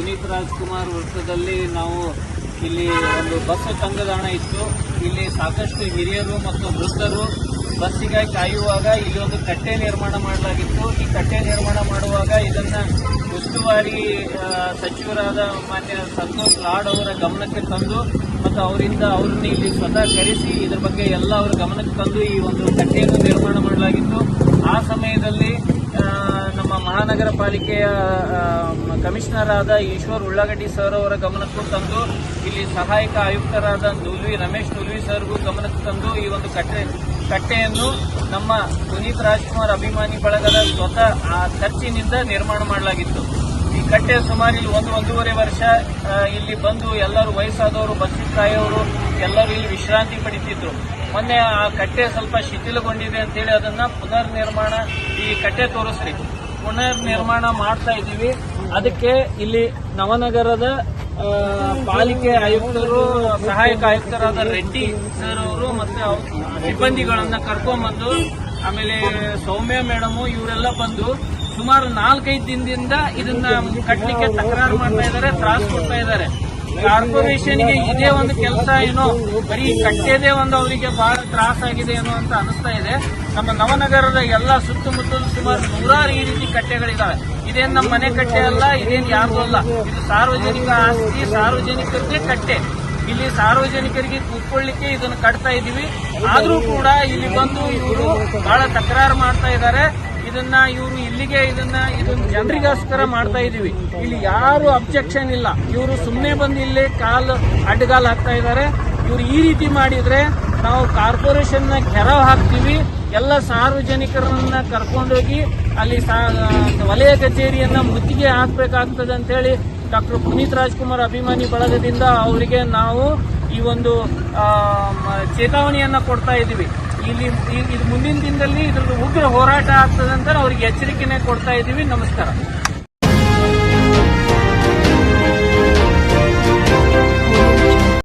ರಾಜ್ಕುಮಾರ್ ವೃತ್ತದಲ್ಲಿ ನಾವು ಇಲ್ಲಿ ಒಂದು ಬಸ್ ತಂಗದಾಣ ಇತ್ತು. ಇಲ್ಲಿ ಸಾಕಷ್ಟು ಹಿರಿಯರು ಮತ್ತು ವೃದ್ಧರು ಬಸ್ಸಿಗಾಗಿ ಕಾಯುವಾಗ ಇಲ್ಲಿ ಒಂದು ಕಟ್ಟೆ ನಿರ್ಮಾಣ ಮಾಡಲಾಗಿತ್ತು. ಈ ಕಟ್ಟೆ ನಿರ್ಮಾಣ ಮಾಡುವಾಗ ಇದನ್ನ ಉಸ್ತುವಾರಿ ಸಚಿವರಾದ ಮಾನ್ಯ ಸಂತೋಷ್ ಲಾಡ್ ಅವರ ಗಮನಕ್ಕೆ ತಂದು ಮತ್ತು ಅವರಿಂದ ಅವರನ್ನ ಇಲ್ಲಿ ಸ್ವತಃ ಕರೆಸಿ ಇದ್ರ ಬಗ್ಗೆ ಎಲ್ಲ ಅವರ ಗಮನಕ್ಕೆ ತಂದು ಈ ಒಂದು ಕಟ್ಟೆಯನ್ನು ನಿರ್ಮಾಣ ಮಾಡಲಾಗಿತ್ತು. ಆ ಸಮಯದಲ್ಲಿ ನಮ್ಮ ಮಹಾನಗರ ಪಾಲಿಕೆಯ ಕಮಿಷನರ್ ಆದ ಈಶ್ವರ್ ಉಳ್ಳಾಗಡ್ಡಿ ಸರ್ ಅವರ ಗಮನಕ್ಕೂ ತಂದು, ಇಲ್ಲಿ ಸಹಾಯಕ ಆಯುಕ್ತರಾದ ನುಲ್ವಿ ರಮೇಶ್ ನುಲ್ವಿ ಸರ್ಗೂ ಗಮನಕ್ಕೆ ತಂದು ಈ ಒಂದು ಕಟ್ಟೆ, ಕಟ್ಟೆಯನ್ನು ನಮ್ಮ ಪುನೀತ್ ರಾಜ್ಕುಮಾರ್ ಅಭಿಮಾನಿ ಬಳಗದ ಸ್ವತಃ ಆ ಖರ್ಚಿನಿಂದ ನಿರ್ಮಾಣ ಮಾಡಲಾಗಿತ್ತು. ಈ ಕಟ್ಟೆ ಸುಮಾರು ಇಲ್ಲಿ ಒಂದು ಒಂದೂವರೆ ವರ್ಷ ಇಲ್ಲಿ ಬಂದು ಎಲ್ಲರೂ ವಯಸ್ಸಾದವರು ಬಸ್ಸಿಗೆ ಕಾಯೋರು ಎಲ್ಲರೂ ಇಲ್ಲಿ ವಿಶ್ರಾಂತಿ ಪಡಿತಿದ್ರು. ಮೊನ್ನೆ ಆ ಕಟ್ಟೆ ಸ್ವಲ್ಪ ಶಿಥಿಲಗೊಂಡಿದೆ ಅಂತೇಳಿ ಅದನ್ನ ಪುನರ್ ನಿರ್ಮಾಣ ಈ ಕಟ್ಟೆ ತೋರಿಸ್ರಿ. ಪುನರ್ ನಿರ್ಮಾಣ ಮಾಡ್ತಾ ಇದ್ದೀವಿ. ಅದಕ್ಕೆ ಇಲ್ಲಿ ನವನಗರದ ಪಾಲಿಕೆ ಆಯುಕ್ತರು, ಸಹಾಯಕ ಆಯುಕ್ತರಾದ ರೆಡ್ಡಿ ಸರ್ ಅವರು ಮತ್ತೆ ಸಿಬ್ಬಂದಿಗಳನ್ನ ಕರ್ಕೊಂಡ್ಬಂದು ಆಮೇಲೆ ಸೌಮ್ಯ ಮೇಡಮು ಇವರೆಲ್ಲ ಬಂದು ಸುಮಾರು ನಾಲ್ಕೈದು ದಿನದಿಂದ ಇದನ್ನ ಕಟ್ಟಲಿಕ್ಕೆ ತಕರಾರು ಮಾಡ್ತಾ ಇದ್ದಾರೆ, ತ್ರಾಸ ಕೊಡ್ತಾ ಇದ್ದಾರೆ. ಕಾರ್ಪೊರೇಷನ್ಗೆ ಇದೇ ಒಂದು ಕೆಲಸ ಏನೋ ಬರೀ ಕಟ್ಟೇದೇ ಒಂದು ಅವರಿಗೆ ಬಹಳ ತ್ರಾಸ ಆಗಿದೆ ಏನೋ ಅಂತ ಅನಿಸ್ತಾ ಇದೆ. ನಮ್ಮ ನವನಗರದ ಎಲ್ಲ ಸುತ್ತಮುತ್ತಲು ಸುಮಾರು ನೂರಾರು ಈ ರೀತಿ ಕಟ್ಟೆಗಳಿದಾವೆ. ಇದೇನು ನಮ್ಮ ಮನೆ ಕಟ್ಟೆ ಅಲ್ಲ, ಇದೇನು ಯಾರ್ದು ಅಲ್ಲ. ಇದು ಸಾರ್ವಜನಿಕ ಆಸ್ತಿ, ಸಾರ್ವಜನಿಕರಿಗೆ ಕಟ್ಟೆ. ಇಲ್ಲಿ ಸಾರ್ವಜನಿಕರಿಗೆ ಕೂತ್ಕೊಳ್ಳಿಕ್ಕೆ ಇದನ್ನು ಕಟ್ತಾ ಇದೀವಿ ಆದರೂ ಕೂಡ ಇಲ್ಲಿ ಬಂದು ಇವರು ಬಹಳ ತಕರಾರು ಮಾಡ್ತಾ ಇದ್ದಾರೆ. ಇದನ್ನ ಇವರು ಇಲ್ಲಿಗೆ ಇದನ್ನ ಇದನ್ನ ಜನರಿಗೋಸ್ಕರ ಮಾಡ್ತಾ ಇದೀವಿ. ಇಲ್ಲಿ ಯಾರು ಅಬ್ಜೆಕ್ಷನ್ ಇಲ್ಲ. ಇವರು ಸುಮ್ಮನೆ ಬಂದು ಇಲ್ಲಿ ಕಾಲು ಅಡ್ಡಗಾಲ್ ಹಾಕ್ತಾ ಇದ್ದಾರೆ ಇವರು ಈ ರೀತಿ ಮಾಡಿದ್ರೆ ನಾವು ಕಾರ್ಪೊರೇಷನ್ನ ಕೆರವ್ ಹಾಕ್ತೀವಿ. ಎಲ್ಲ ಸಾರ್ವಜನಿಕರನ್ನ ಕರ್ಕೊಂಡೋಗಿ ಅಲ್ಲಿ ವಲಯ ಕಚೇರಿಯನ್ನ ಮುತ್ತಿಗೆ ಹಾಕ್ಬೇಕಾಗ್ತದೆ ಅಂತ ಹೇಳಿ ಡಾಕ್ಟರ್ ಪುನೀತ್ ರಾಜ್ಕುಮಾರ್ ಅಭಿಮಾನಿ ಬಳಗದಿಂದ ಅವರಿಗೆ ನಾವು ಈ ಒಂದು ಚೇತಾವಣಿಯನ್ನ ಕೊಡ್ತಾ ಇದ್ದೀವಿ ಇಲ್ಲಿ ಇದು ಮುಂದಿನ ದಿನದಲ್ಲಿ ಇದ್ರದ್ದು ಉಗ್ರ ಹೋರಾಟ ಆಗ್ತದೆ ಅಂತ ಅವ್ರಿಗೆ ಎಚ್ಚರಿಕೆನೇ ಕೊಡ್ತಾ ಇದ್ದೀವಿ. ನಮಸ್ಕಾರ.